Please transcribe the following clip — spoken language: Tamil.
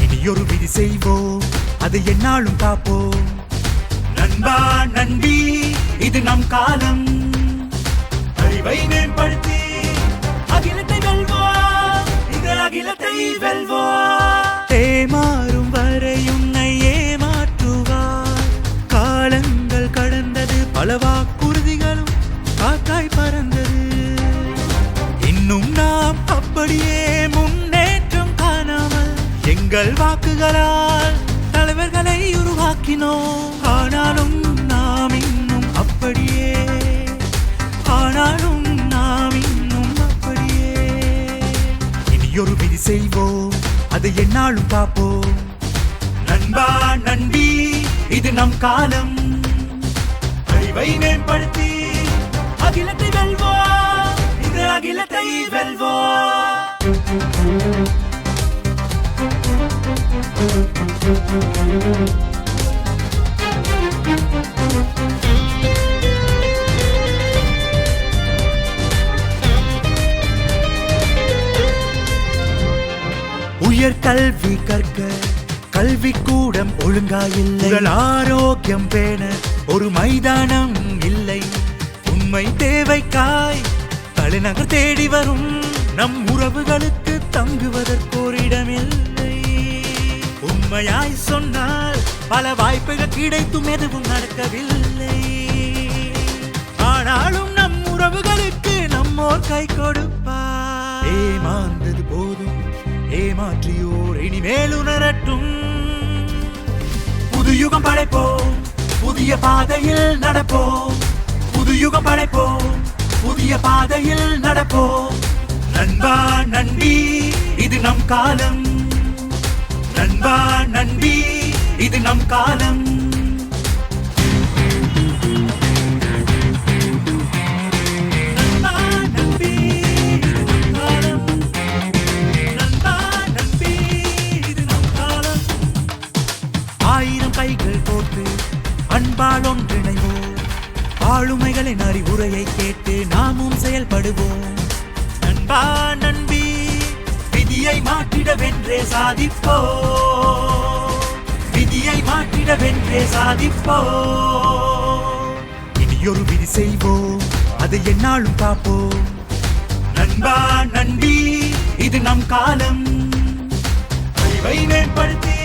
இனியொரு விதி செய்வோம். அது என்னாலும் காப்போம். நண்பா நண்பி இது நம் காலம். அறிவை மேம்படுத்தி அகிலத்தை வெல்வோம். இது அகிலத்தை வெல்வோம். கடந்தது பல வாக்குறுதிகளும் காத்தாய் பறந்தது. இன்னும் நாம் அப்படியே முன்னேற்றம் காணாமல் எங்கள் வாக்குகளால் தலைவர்களை உருவாக்கினோம். ஆனாலும் நாம் இன்னும் அப்படியே ஆனாலும் நாம் இன்னும் அப்படியே. இனியொரு விதி செய்வோம் அது என்னாலும் பார்ப்போம். நண்பா நண்பி இது நம் காலம். அறிவை மேம்படுத்தி அகிலத்தை வெல்வோம் இது அகிலத்தை வெல்வோம் உயர் கல்வி கற்க கல்வி கூடம் ஒழுங்காயில்லை உடல் ஆரோக்கியம் பேண ஒரு மைதானம் இல்லை. உண்மை தேவைக்காய் தலைநகர் தேடி வரும். நம் உறவுகளுக்கு தங்குவதற்கு ஒரு இடமில்லை உண்மையாய் சொன்னால் பல வாய்ப்புகள் கிடைத்தும் எதுவும் நடக்கவில்லை. ஆனாலும் நம் உறவுகளுக்கு நம்மோர் கை கொடுப்பார். ஏமாந்தது போதும். ஏமாற்றியோர் இனிமேல் உணரட்டும். புது படைப்போம் புதிய பாதையில் நடப்போம். புதுயுகம் படைப்போம் புதிய பாதையில் நடப்போம். நண்பா நண்பி இது நம் காலம். நண்பா நண்பி இது நம் காலம். அன்பால் ஒன்றிணைவோம் ஆளுமைகளின் அறிவுரையை கேட்டு நாமும் செயல்படுவோம். நண்பா நண்பி விதியை மாற்றிடவென்றே சாதிப்போ விதியை மாற்றிடவென்றே சாதிப்போ இனியொரு விதி செய்வோம் அதை என்னாலும் காப்போம். நண்பா நண்பி இது நம் காலம். அறிவை மேம்படுத்தி